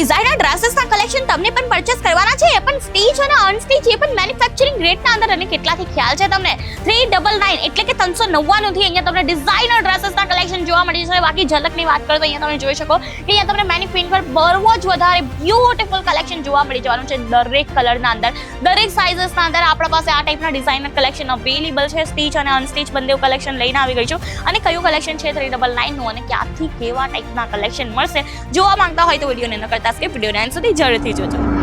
Designer ડ્રેસીસના collection તમને પણ purchase કરવાના છે. એ પણ સ્ટીચ અને અનસ્ટીચ એ પણ મેન્યુફેક્ચરિંગ રેટના અંદર અને કેટલાથી ખ્યાલ છે તમને? થ્રી ડબલ નાઇન એટલે કે ત્રણસો નવ્વાણું થી અહીંયા તમને ડિઝાઇનર ડ્રેસીસના કલેક્શન જોવા મળી જશે બાકી ઝલકની વાત કરો તો અહીંયા તમે જોઈ શકો કે અહીંયા તમને મેન્યુફેક્ચરિંગ પર બહુ જ વધારે બ્યુટીફુલ કલેક્શન જોવા મળી જવાનું છે દરેક કલરના અંદર. દરેક સાઇઝસના અંદર આપણા પાસે આ ટાઈપના ડિઝાઇનર કલેક્શન અવેલેબલ છે. સ્ટીચ અને અનસ્ટીચ બંને કલેક્શન લઈને આવી ગઈ છું. અને કયું કલેક્શન છે? થ્રી ડબલ નાઇનનું અને ક્યાંથી કેવા ટાઈપના કલેક્શન મળશે? જોવા માંગતા હોય તો વિડીયોને ન કરતા સ્કીપ વિડીયોને એન્ડ સુધી જરૂરથી જોજો.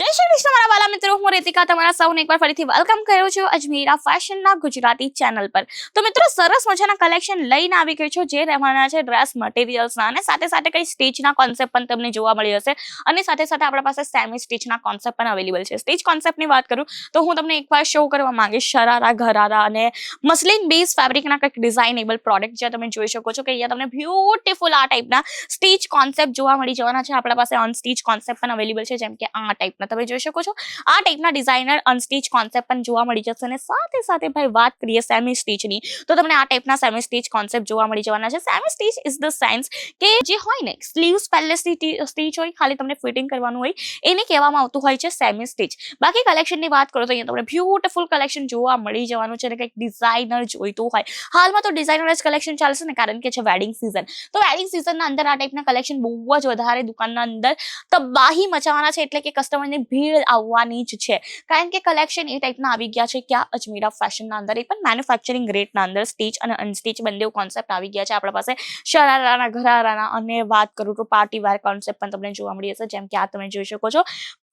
જય શ્રી કૃષ્ણ મારા વાલા મિત્રો, હું રેતિકા તમારા સૌને એકવાર ફરીથી વેલકમ કરું છું અજમીરા ફેશનના ગુજરાતી ચેનલ પર. તો મિત્રો, સરસ મજાના કલેક્શન લઈને આવી ગયો છું. જે રહેવાના છે ડ્રેસ મટીરિયલ્સના અને સાથે સાથે કઈ સ્ટીચના કોન્સેપ્ટ પણ તમને જોવા મળી હશે. અને સાથે સાથે આપણા પાસે સેમી સ્ટીચના કોન્સેપ્ટ પણ અવેલેબલ છે. સ્ટીચ કોન્સેપ્ટની વાત કરું, તો હું તમને એકવાર શો કરવા માંગીશ. શરારા, ઘરારા અને મસલિન બેઝ ફેબ્રિકના કંઈક ડિઝાઇનેબલ પ્રોડક્ટ જે તમે જોઈ શકો છો કે અહીંયા તમને બ્યુટીફુલ આ ટાઈપના સ્ટીચ કોન્સેપ્ટ જોવા મળી જવાના છે. આપણા પાસે અનસ્ટીચ કોન્સેપ્ટ પણ અવેલેબલ છે, જેમ કે આ ટાઈપના તમે જોઈ શકો છો. આ ટાઈપના ડિઝાઇનર અનસ્ટીચ કોન્સેપ્ટ પણ જોવા મળી જશે અને સાથે સાથે ભાઈ વાત કરીએ સેમી સ્ટીચની તો તમને આ ટાઈપના સેમી સ્ટીચ કોન્સેપ્ટ જોવા મળી જવાના છે. Semi stitch is the sense કે જે હોય ને સ્લીવ્સ પહેલે સ્ટીચ હોય, ખાલી તમને ફિટિંગ કરવાનું હોય, એને કહેવામાં આવતું હોય છે સેમી સ્ટીચ બાકી કલેક્શનની વાત કરો તો અહીંયા તમને બ્યુટીફુલ કલેક્શન જોવા મળી જવાનું છે અને કંઈક ડિઝાઇનર જોઈતું હોય. હાલમાં તો ડિઝાઇનર જ કલેક્શન ચાલશે ને, કારણ કે છે વેડિંગ સિઝન તો વેડિંગ સિઝનના અંદર આ ટાઈપના કલેક્શન બહુ જ વધારે દુકાનના અંદર તબાહી મચાવવાના છે, એટલે કે કસ્ટમરની ભીડ આવવાની જ છે. કારણ કે કલેક્શન એ ટાઈપના આવી ગયા છે ક્યાં અજમીરા ફેશનના અંદર, એ પણ મેન્યુફેક્ચરિંગ રેટના અંદર સ્ટીચ અને અનસ્ટીચ બંને કોન્સેપ્ટ આવી ગયા છે. આપણા પાસે શરારાના, ઘરારાના અને વાત કરું તો પાર્ટી વેર કોન્સેપ્ટ પણ તમને જોવા મળી હશે, જેમ કે આ તમે જોઈ શકો છો.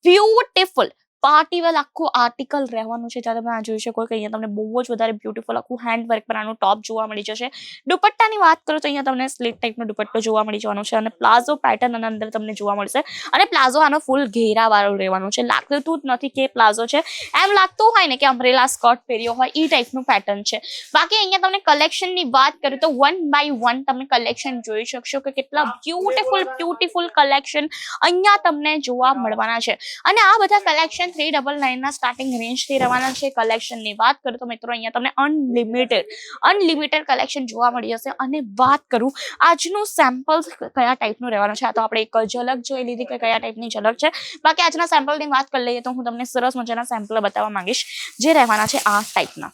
બ્યુટીફુલ પાર્ટી વેલ આખું આર્ટિકલ રહેવાનું છે. જ્યારે તમે આ જોઈ શકો કે અહીંયા તમને બહુ જ વધારે બ્યુટીફુલ આખું હેન્ડ વર્ક પર આનું ટોપ જોવા મળી જશે. દુપટ્ટાની વાત કરું તો અહીંયા તમને સ્લીટ ટાઈપનો દુપટ્ટો જોવા મળી જવાનો છે અને પ્લાઝો પેટર્ન અંદર તમને જોવા મળશે. અને પ્લાઝો આનો ફૂલ ઘેરાવાળો રહેવાનો છે. લાગતું જ નથી કે પ્લાઝો છે. એમ લાગતું હોય ને કે અમરેલા સ્કર્ટ પહેર્યો હોય એ ટાઈપનું પેટર્ન છે. બાકી અહીંયા તમને કલેક્શનની વાત કરું તો વન બાય વન તમે કલેક્શન જોઈ શકશો કે કેટલા બ્યુટીફુલ બ્યુટીફુલ કલેક્શન અહીંયા તમને જોવા મળવાના છે. અને આ બધા કલેક્શન થ્રી ડબલ નાઇનના સ્ટાર્ટિંગ રેન્જથી રહેવાના છે કલેક્શનની વાત કરું તો મિત્રો, અહીંયા તમને અનલિમિટેડ અનલિમિટેડ કલેક્શન જોવા મળી જશે. અને વાત કરું આજનું સેમ્પલ કયા ટાઈપનું રહેવાનું છે? આ તો આપણે એક ઝલક જોઈ લીધી કે કયા ટાઈપની ઝલક છે. બાકી આજના સેમ્પલની વાત કરી લઈએ તો હું તમને સરસ મજાના સેમ્પલ બતાવવા માંગીશ જે રહેવાના છે આ ટાઈપના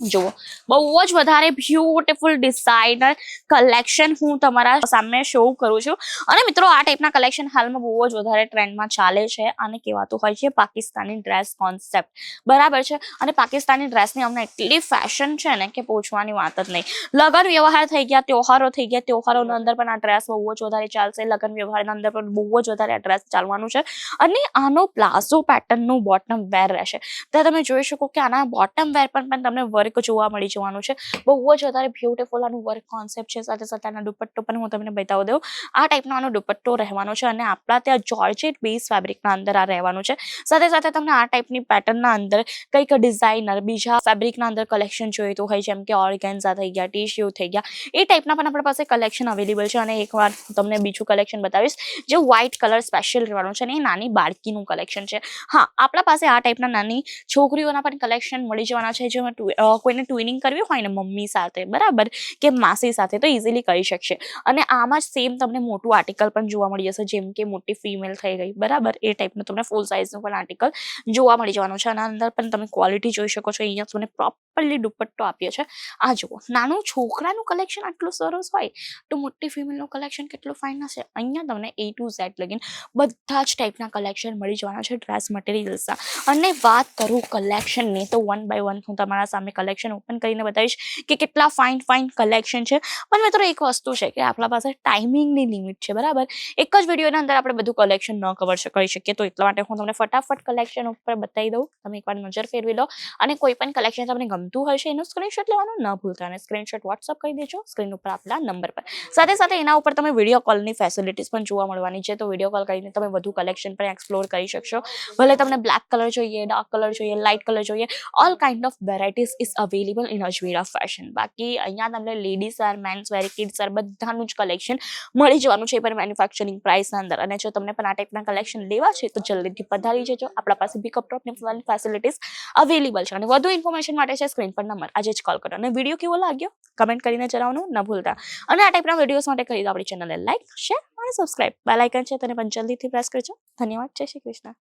જુઓ. બહુ જ વધારે બ્યુટીફુલ ડિઝાઇનર કલેક્શન હું તમારા સામે શો કરું છું. અને મિત્રો, આ ટાઈપના કલેક્શન હાલમાં બહુ જ વધારે ટ્રેન્ડમાં ચાલે છે. અને કહેવાતું હોય છે પાકિસ્તાની ડ્રેસ કોન્સેપ્ટ બરાબર છે? અને પાકિસ્તાની ડ્રેસની અમને એટલી ફેશન છે ને કે પૂછવાની વાત જ નહીં. લગ્ન વ્યવહાર થઈ ગયા, તહેવારો થઈ ગયા, તહેવારોની અંદર પણ આ ડ્રેસ બહુ જ વધારે ચાલશે. લગ્ન વ્યવહારના અંદર પણ બહુ જ વધારે આ ડ્રેસ ચાલવાનું છે. અને આનો પ્લાઝો પેટર્નનું બોટમ વેર રહેશે. ત્યાં તમે જોઈ શકો કે આના બોટમ વેર પણ તમને વર્ક જોવા મળી જવાનું છે. બહુ જ વધારે બ્યુટીફુલ આનું વર્ક કોન્સેપ્ટ છે. સાથે સાથે આના દુપટ્ટો પણ હું તમને બતાવી દઉં. આ ટાઈપનો આનો દુપટ્ટો રહેવાનો છે અને આપણા ત્યાં જોર્જેટ બેઝ ફેબ્રિકના અંદર આ રહેવાનું છે. સાથે સાથે તમને આ ટાઈપની પેટર્નના અંદર કંઈક ડિઝાઇનર બીજા ફેબ્રિકના અંદર કલેક્શન જોઈતું હોય, જેમ કે ઓર્ગેન્ઝા થઈ ગયા ટીશ્યુ થઈ ગયા, એ ટાઈપના પણ આપણા પાસે કલેક્શન અવેલેબલ છે. અને એકવાર તમને બીજું કલેક્શન બતાવીશ, જે વ્હાઇટ કલર સ્પેશિયલ રહેવાનું છે અને એ નાની બાળકીનું કલેક્શન છે. હા, આપણા પાસે આ ટાઈપના નાની છોકરીઓના પણ કલેક્શન મળી જવાના છે. જેમાં કોઈને ટ્વિનિંગ કરવી હોય ને મમ્મી સાથે, બરાબર? કે માસી સાથે તો ઇઝીલી કરી શકશે. અને આમાં જ સેમ તમને મોટું આર્ટિકલ પણ જોવા મળી જશે, જેમ કે મોટી ફિમેલ થઈ ગઈ, બરાબર? એ ટાઈપનું તમને ફૂલ સાઇઝનું પણ આર્ટિકલ જોવા મળી જવાનું છે. આના અંદર પણ તમે ક્વોલિટી જોઈ શકો છો. અહીંયા તમને પ્રોપરલી દુપટ્ટો આપ્યો છે. આ જુઓ, નાનું છોકરાનું કલેક્શન આટલું સરસ હોય તો મોટી ફિમેલનું કલેક્શન કેટલું ફાઇન હશે? અહીંયા તમને એ ટુ ઝેડ લગીન બધા જ ટાઈપના કલેક્શન મળી જવાના છે ડ્રેસ મટીરિયલ્સના અને વાત કરું કલેક્શનની તો વન બાય વન હું તમારા સામે કલેક્શન ઓપન કરીને બતાવીશ કે કેટલા ફાઇન ફાઇન કલેક્શન છે. પણ મિત્રો એક વસ્તુ છે કે આપણા પાસે ટાઈમિંગની લિમિટ છે, બરાબર? એક જ વિડીયોના અંદર આપણે બધું કલેક્શન ન કવર કરી શકીએ. તો એટલા માટે હું તમને ફટાફટ કલેક્શન ઉપર બતાવી દઉં. તમે એકવાર નજર ફેરવી લો અને કોઈ પણ કલેક્શન તમને ગમતું હશે એનું સ્ક્રીનશોટ લેવાનું ન ભૂલતા અને સ્ક્રીનશોટ વોટ્સઅપ કરી દેજો સ્ક્રીન ઉપર આપેલા નંબર પર. સાથે સાથે એના ઉપર તમે વીડિયો કોલની ફેસિલિટીઝ પણ જોવા મળવાની છે, તો વીડિયો કોલ કરીને તમે વધુ કલેક્શન પણ એક્સપ્લોર કરી શકશો. ભલે તમને બ્લેક કલર જોઈએ ડાર્ક કલર જોઈએ લાઇટ કલર જોઈએ all kind of varieties is available in Ajmera fashion બાકી અહીંયા તમને ladies or mens wear kids wear બધાનું જ કલેક્શન મળી જવાનું છે પણ મેન્યુફેક્ચરિંગ પ્રાઇસના અંદર. અને જો તમને પણ આ ટાઈપના કલેક્શન લેવા છે, તો જલ્દીથી પધારી જજો. આપણા પાસે પિકઅપ ડ્રોપની ફેસિલિટીઝ અવેલેબલ છે. અને વધુ ઇન્ફોર્મેશન માટે છે સ્ક્રીન પર નંબર. આજે જ કોલ કરો. અને વીડિયો કેવો લાગ્યો? કમેન્ટ કરીને જણાવવાનું ન ભૂલતા. અને આ ટાઈપના વિડીયોઝ માટે કરી દો આપણી ચેનલને લાઇક શેર અને સબસ્ક્રાઇબ બેલ આઇકન છે તેને પણ જલ્દીથી પ્રેસ કરજો. ધન્યવાદ. જય શ્રી કૃષ્ણ.